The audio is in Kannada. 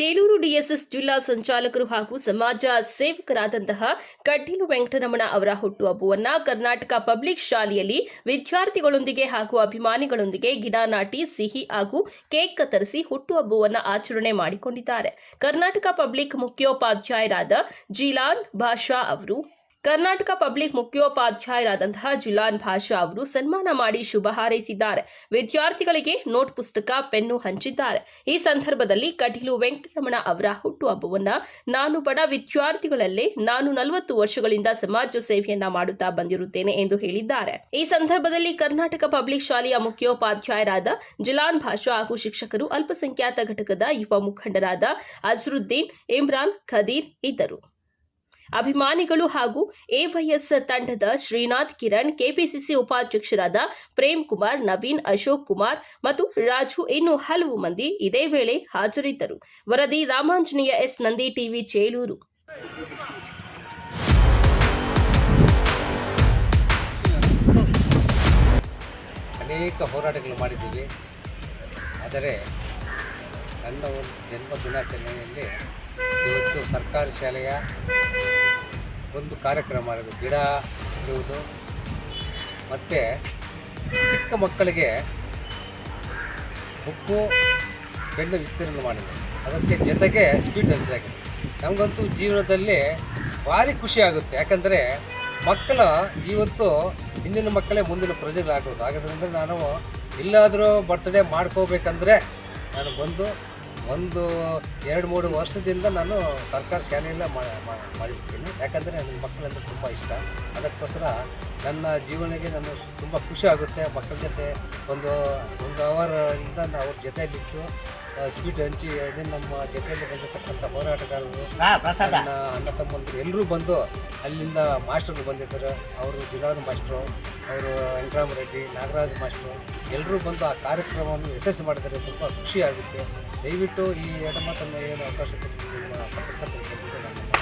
ಚೇಳೂರು ಡಿಎಸ್ಎಸ್ ಜಿಲ್ಲಾ ಸಂಚಾಲಕರು ಹಾಗೂ ಸಮಾಜ ಸೇವಕರಾದಂತಹ ಕಡ್ಡಿಲು ವೆಂಕಟರಮಣ ಅವರ ಹುಟ್ಟುಹಬ್ಬವನ್ನ ಕರ್ನಾಟಕ ಪಬ್ಲಿಕ್ ಶಾಲೆಯಲ್ಲಿ ವಿದ್ಯಾರ್ಥಿಗಳೊಂದಿಗೆ ಹಾಗೂ ಅಭಿಮಾನಿಗಳೊಂದಿಗೆ ಗಿಡ ನಾಟಿ, ಸಿಹಿ ಹಾಗೂ ಕೇಕ್ ಕತ್ತರಿಸಿ ಹುಟ್ಟುಹಬ್ಬವನ್ನ ಆಚರಣೆ ಮಾಡಿಕೊಂಡಿದ್ದಾರೆ. ಕರ್ನಾಟಕ ಪಬ್ಲಿಕ್ ಮುಖ್ಯೋಪಾಧ್ಯಾಯರಾದ ಜಿಲಾನ್ ಭಾಷಾ ಅವರು ಕರ್ನಾಟಕ ಪಬ್ಲಿಕ್ ಮುಖ್ಯೋಪಾಧ್ಯಾಯರಾದಂತಹ ಜುಲಾನ್ ಭಾಷಾ ಅವರು ಸನ್ಮಾನ ಮಾಡಿ ಶುಭ ಹಾರೈಸಿದ್ದಾರೆ. ವಿದ್ಯಾರ್ಥಿಗಳಿಗೆ ನೋಟ್ ಪುಸ್ತಕ, ಪೆನ್ನು ಹಂಚಿದ್ದಾರೆ. ಈ ಸಂದರ್ಭದಲ್ಲಿ ಕಟೀಲು ವೆಂಕಟರಮಣ ಅವರ ಹುಟ್ಟುಹಬ್ಬವನ್ನ ನಾನು ಬಡ ವಿದ್ಯಾರ್ಥಿಗಳಲ್ಲೇ ನಾನು ನಲವತ್ತು ವರ್ಷಗಳಿಂದ ಸಮಾಜ ಸೇವೆಯನ್ನ ಮಾಡುತ್ತಾ ಬಂದಿರುತ್ತೇನೆ ಎಂದು ಹೇಳಿದ್ದಾರೆ. ಈ ಸಂದರ್ಭದಲ್ಲಿ ಕರ್ನಾಟಕ ಪಬ್ಲಿಕ್ ಶಾಲೆಯ ಮುಖ್ಯೋಪಾಧ್ಯಾಯರಾದ ಜುಲಾನ್ ಭಾಷಾ ಹಾಗೂ ಶಿಕ್ಷಕರು ಅಲ್ಪಸಂಖ್ಯಾತ ಘಟಕದ ಯುವ ಮುಖಂಡರಾದ ಅಜರುದ್ದೀನ್, ಇಮ್ರಾನ್, ಖದೀರ್ ಇದ್ದರು. ಅಭಿಮಾನಿಗಳು ಹಾಗೂ ಎವೈಎಸ್ ತಂಡದ ಶ್ರೀನಾಥ್ ಕಿರಣ್ ಕೆಪಿಸಿಸಿ ಉಪಾಧ್ಯಕ್ಷರಾದ ಪ್ರೇಮ್ ಕುಮಾರ್, ನವೀನ್ ಅಶೋಕ್ ಕುಮಾರ್ ಮತ್ತು ರಾಜು ಇನ್ನು ಹಲವು ಮಂದಿ ಇದೇ ವೇಳೆ ಹಾಜರಿದ್ದರು. ವರದಿ ರಾಮಾಂಜನೇಯ ಎಸ್. ನಂದಿ ಟಿವಿ, ಚೇಳೂರು. ಅನೇಕ ಹೋರಾಟಗಳು ಮಾಡಿದ್ದೀವಿ. ಆದರೆ ನನ್ನ ಒಂದು ಜನ್ಮ ದಿನಾಚರಣೆಯಲ್ಲಿ ಇವತ್ತು ಸರ್ಕಾರಿ ಶಾಲೆಯ ಒಂದು ಕಾರ್ಯಕ್ರಮ ಗಿಡ ಇರುವುದು. ಮತ್ತು ಚಿಕ್ಕ ಮಕ್ಕಳಿಗೆ ಉಪ್ಪು, ಬೆಣ್ಣೆ ವಿಸ್ತೀರ್ಣ ಮಾಡಿದೆ ಅದಕ್ಕೆ ಜೊತೆಗೆ ಸ್ವೀಟ್ ಹಂಚಾಗಿದೆ ನಮಗಂತೂ ಜೀವನದಲ್ಲಿ ಭಾರಿ ಖುಷಿ ಆಗುತ್ತೆ. ಯಾಕಂದರೆ ಮಕ್ಕಳ ಇವತ್ತು ಹಿಂದಿನ ಮಕ್ಕಳೇ ಮುಂದಿನ ಪ್ರಜೆಗಳಾಗೋದು. ಹಾಗಾದ್ರಿಂದ ನಾನು ಎಲ್ಲಾದರೂ ಬರ್ತ್ಡೇ ಮಾಡ್ಕೋಬೇಕಂದ್ರೆ ನಾನು ಬಂದು ಒಂದು ಎರಡು ಮೂರು ವರ್ಷದಿಂದ ನಾನು ಸರ್ಕಾರಿ ಶಾಲೆಯಲ್ಲೇ ಮಾಡಿಬಿಡ್ತೀನಿ. ಯಾಕಂದರೆ ನನ್ನ ಮಕ್ಕಳಂದ್ರೆ ತುಂಬ ಇಷ್ಟ. ಅದಕ್ಕೋಸ್ಕರ ನನ್ನ ಜೀವನಕ್ಕೆ ನಾನು ತುಂಬ ಖುಷಿ ಆಗುತ್ತೆ. ಮಕ್ಕಳ ಜೊತೆ ಒಂದು ಒಂದು ಅವರಿಂದ ನಾವು ಅವ್ರ ಜೊತೆಯಲ್ಲಿದ್ದು. ಸ್ವೀಟ್ ಹಂಚಿ ಅದೇ ನಮ್ಮ ಜೊತೆಯಲ್ಲಿ ಬಂದಿರತಕ್ಕಂಥ ಹೋರಾಟಗಾರರು ನನ್ನ ಅಣ್ಣ ತಮ್ಮಂದರು ಎಲ್ಲರೂ ಬಂದು ಅಲ್ಲಿಂದ ಮಾಸ್ಟರ್ಗಳು ಬಂದಿದ್ದಾರೆ. ಅವರು ಜಿಲ್ಲಾ ಮಾಸ್ಟ್ರು ಅವರು ವೆಂಕಟರಾಮ ರೆಡ್ಡಿ ನಾಗರಾಜ್ ಮಾಸ್ಟ್ರು ಎಲ್ಲರೂ ಬಂದು ಆ ಕಾರ್ಯಕ್ರಮವನ್ನು ಯಶಸ್ವಿ ಮಾಡಿದರೆ ತುಂಬ ಖುಷಿ ಆಗುತ್ತೆ. ದಯವಿಟ್ಟು ಈ ಎಡಮಾತನ್ನು ಏನು ಅವಕಾಶ ಕೊಟ್ಟಿದ್ದೀವಿ ನಿಮ್ಮ ಪತ್ರಕರ್ತರಿಗೆ ನಾನು